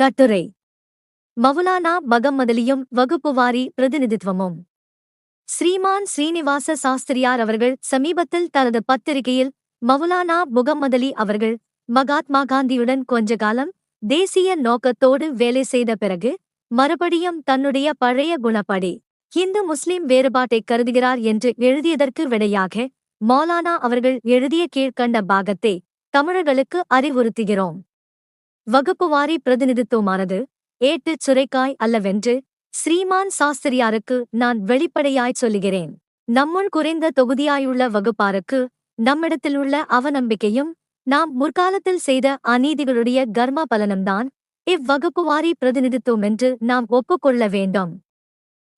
கட்டுரை. மவுலானா மகம்மதலியும் வகுப்புவாரி பிரதிநிதித்துவமும். ஸ்ரீமான் ஸ்ரீனிவாச சாஸ்திரியார் அவர்கள் சமீபத்தில் தனது பத்திரிகையில் மவுலானா முகம்மதலி அவர்கள் மகாத்மா காந்தியுடன் கொஞ்ச காலம் தேசிய நோக்கத்தோடு வேலை செய்த பிறகு மறுபடியும் தன்னுடைய பழைய குணப்படி இந்து முஸ்லிம் வேறுபாட்டை கருதுகிறார் என்று எழுதியதற்கு விடையாக மௌலானா அவர்கள் எழுதிய கீழ்கண்ட பாகத்தை தமிழர்களுக்கு அறிவுறுத்துகிறோம். வகுப்புவாரி பிரதிநிதித்துவமானது. ஏட்டுச் சுரைக்காய் அல்லவென்று ஸ்ரீமான் சாஸ்திரியாருக்கு நான் வெளிப்படையாய் சொல்லுகிறேன். நம்முள் குறைந்த தொகுதியாயுள்ள வகுப்பாருக்கு நம்மிடத்திலுள்ள அவநம்பிக்கையும் நாம் முற்காலத்தில் செய்த அநீதிகளுடைய கர்ம பலனம்தான் இவ்வகுப்புவாரி பிரதிநிதித்துவம் என்று நாம் ஒப்புக்கொள்ள வேண்டும்.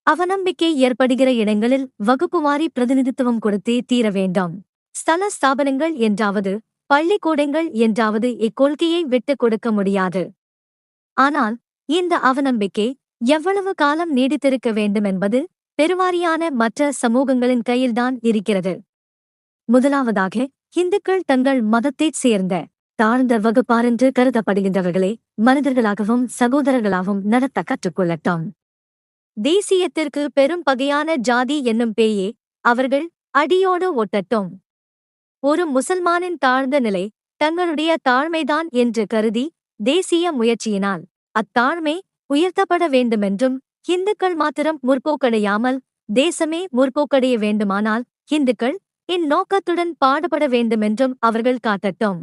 அவநம்பிக்கை ஏற்படுகிற இடங்களில் வகுப்புவாரி பிரதிநிதித்துவம் கொடுத்தே தீர வேண்டும். ஸ்தல ஸ்தாபனங்கள் என்றாவது பள்ளிக்கூடங்கள் என்றாவது இக்கொள்கையை விட்டுக் கொடுக்க முடியாது. ஆனால் இந்த அவநம்பிக்கை எவ்வளவு காலம் நீடித்திருக்க வேண்டுமென்பது பெருவாரியான மற்ற சமூகங்களின் கையில்தான் இருக்கிறது. முதலாவதாக இந்துக்கள் தங்கள் மதத்தைச் சேர்ந்த தாழ்ந்த வகுப்பாரென்று கருதப்படுகின்றவர்களை மனிதர்களாகவும் சகோதரர்களாகவும் நடத்த கற்றுக்கொள்ளட்டும். தேசியத்திற்கு பெரும் பகையான ஜாதி என்னும் பேயே அவர்கள் அடியோடு ஒட்டட்டும். ஒரு முசல்மானின் தாழ்ந்த நிலை தங்களுடைய தாழ்மைதான் என்று கருதி தேசிய முயற்சியினால். அத்தாழ்மை உயர்த்தப்பட வேண்டுமென்றும் இந்துக்கள் மாத்திரம் முற்போக்கடையாமல் தேசமே முற்போக்கடைய வேண்டுமானால் இந்துக்கள் இந்நோக்கத்துடன் பாடுபட வேண்டுமென்றும் அவர்கள் காட்டட்டும்.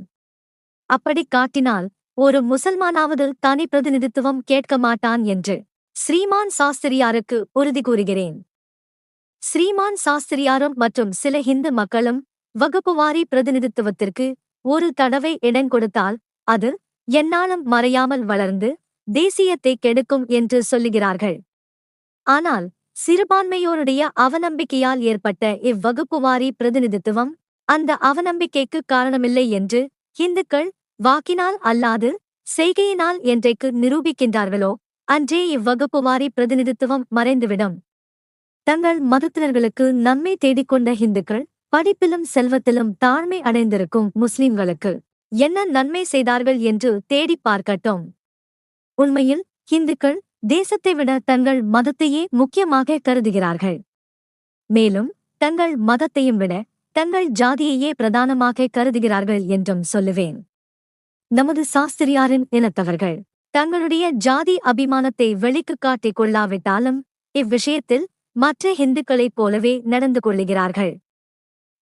அப்படி காட்டினால் ஒரு முசல்மானாவது தனி பிரதிநிதித்துவம் கேட்க மாட்டான் என்று ஸ்ரீமான் சாஸ்திரியாருக்கு உறுதி கூறுகிறேன். ஸ்ரீமான் சாஸ்திரியாரும் மற்றும் சில ஹிந்து மக்களும் வகுப்புவாரி பிரதிநிதித்துவத்திற்கு ஒரு தடவை இடம் கொடுத்தால் அது எந்நாளும் மறையாமல் வளர்ந்து தேசியத்தை கெடுக்கும் என்று சொல்லுகிறார்கள். ஆனால் சிறுபான்மையோருடைய அவநம்பிக்கையால் ஏற்பட்ட இவ்வகுப்புவாரி பிரதிநிதித்துவம் அந்த அவநம்பிக்கைக்கு காரணமில்லை என்று இந்துக்கள் வாக்கினால் அல்லாது செய்கையினால் என்றைக்கு நிரூபிக்கின்றார்களோ அன்றே இவ்வகுப்புவாரி பிரதிநிதித்துவம் மறைந்துவிடும். தங்கள் மதத்தினர்களுக்கு நன்மை தேடிக்கொண்ட இந்துக்கள் படிப்பிலும் செல்வத்திலும் தாழ்மை அடைந்திருக்கும் முஸ்லிம்களுக்கு என்ன நன்மை செய்தார்கள் என்று தேடிப் பார்க்கட்டும். உண்மையில் இந்துக்கள் தேசத்தை விட தங்கள் மதத்தையே முக்கியமாக கருதுகிறார்கள். மேலும் தங்கள் மதத்தையும் விட தங்கள் ஜாதியையே பிரதானமாக கருதுகிறார்கள் என்றும் சொல்லுவேன். நமது சாஸ்திரியாரின் இனத்தவர்கள் தங்களுடைய ஜாதி அபிமானத்தை வெளிக்குக் காட்டிக் கொள்ளாவிட்டாலும் இவ்விஷயத்தில் மற்ற இந்துக்களைப் போலவே நடந்து கொள்ளுகிறார்கள்.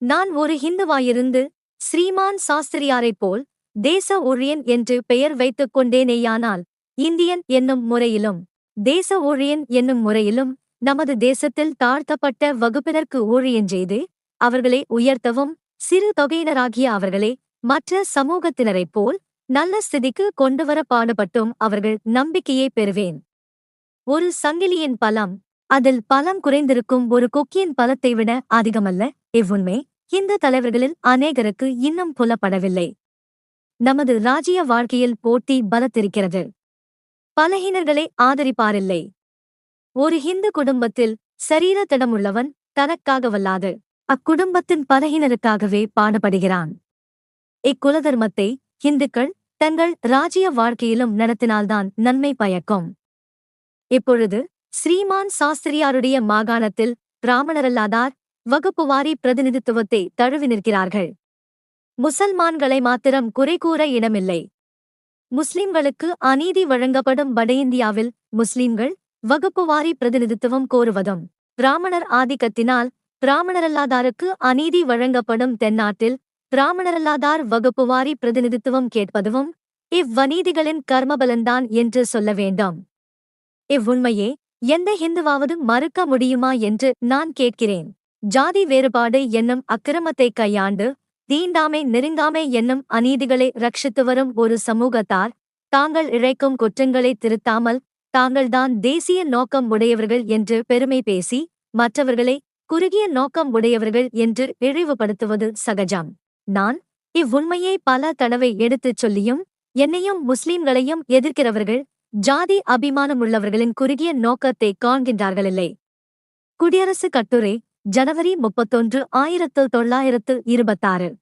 நான் ஒரு ஹிந்துவாயிருந்து ஸ்ரீமான் சாஸ்திரியாரைப் போல் தேச ஊழியன் என்று பெயர் வைத்துக் கொண்டேனேயானால் இந்தியன் என்னும் முறையிலும் தேச ஊழியன் என்னும் முறையிலும் நமது தேசத்தில் தாழ்த்தப்பட்ட வகுப்பினருக்கு ஊழியன் செய்து அவர்களை உயர்த்தவும் சிறு தொகையினராகிய அவர்களை மற்ற சமூகத்தினரைப் போல் நல்ல ஸ்திதிக்கு கொண்டுவர பாடுபட்டும் அவர்கள் நம்பிக்கையை பெறுவேன். ஒரு சங்கிலியின் பலம் அதில் பலம் குறைந்திருக்கும் ஒரு கொக்கியின் பலத்தை விட அதிகமல்ல இவ்வுண்மை இந்த தலைவர்களில் அநேகருக்கு இன்னும் புலப்படவில்லை. நமது ராஜ்ய வாழ்க்கையில் போட்டி பலத்திருக்கிறது. பலஹீனர்களை ஆதரிப்பாரில்லை. ஒரு ஹிந்து குடும்பத்தில் சரீர திடமுள்ளவன் தனக்காகவல்லாது அக்குடும்பத்தின் பலஹீனருக்காகவே பாடுபடுகிறான். இக்குலதர்மத்தை இந்துக்கள் தங்கள் ராஜ்ய வாழ்க்கையிலும் நடத்தினால்தான் நன்மை பயக்கும். இப்பொழுது ஸ்ரீமான் சாஸ்திரியாருடைய மாகாணத்தில் பிராமணரல்லாதார் வகுப்புவாரி பிரதிநிதித்துவத்தை தழுவி நிற்கிறார்கள். முசல்மான்களை மாத்திரம் குறை கூற இடமில்லை. முஸ்லிம்களுக்கு அநீதி வழங்கப்படும் வட இந்தியாவில் முஸ்லிம்கள் வகுப்புவாரி பிரதிநிதித்துவம் கோருவதும் பிராமணர் ஆதிக்கத்தினால் பிராமணரல்லாதாருக்கு அநீதி வழங்கப்படும் தென்னாட்டில் பிராமணரல்லாதார் வகுப்புவாரி பிரதிநிதித்துவம் கேட்பதும் இவ்வநீதிகளின் கர்மபலன்தான் என்று சொல்ல வேண்டும். இவ்வுண்மையே எந்த ஹிந்துவாவது மறுக்க முடியுமா என்று நான் கேட்கிறேன். ஜாதி வேறுபாடு என்னும் அக்கிரமத்தை கையாண்டு தீண்டாமை நெருங்காமை என்னும் அநீதிகளை ரட்சித்து வரும் ஒரு சமூகத்தார் தாங்கள் இழைக்கும் குற்றங்களை திருத்தாமல் தாங்கள்தான் தேசிய நோக்கம் உடையவர்கள் என்று பெருமை பேசி மற்றவர்களை குறுகிய நோக்கம் உடையவர்கள் என்று இழிவுபடுத்துவது சகஜம். நான் இவ்வுண்மையை பல தடவை எடுத்துச் சொல்லியும் என்னையும் முஸ்லிம்களையும் எதிர்க்கிறவர்கள் ஜாதி அபிமானமுள்ளவர்களின் குறுகிய நோக்கத்தை காண்கின்றார்களில்லை குடியரசு கட்டுரை ஜனவரி முப்பத்தொன்று ஆயிரத்து தொள்ளாயிரத்து இருபத்தாறு.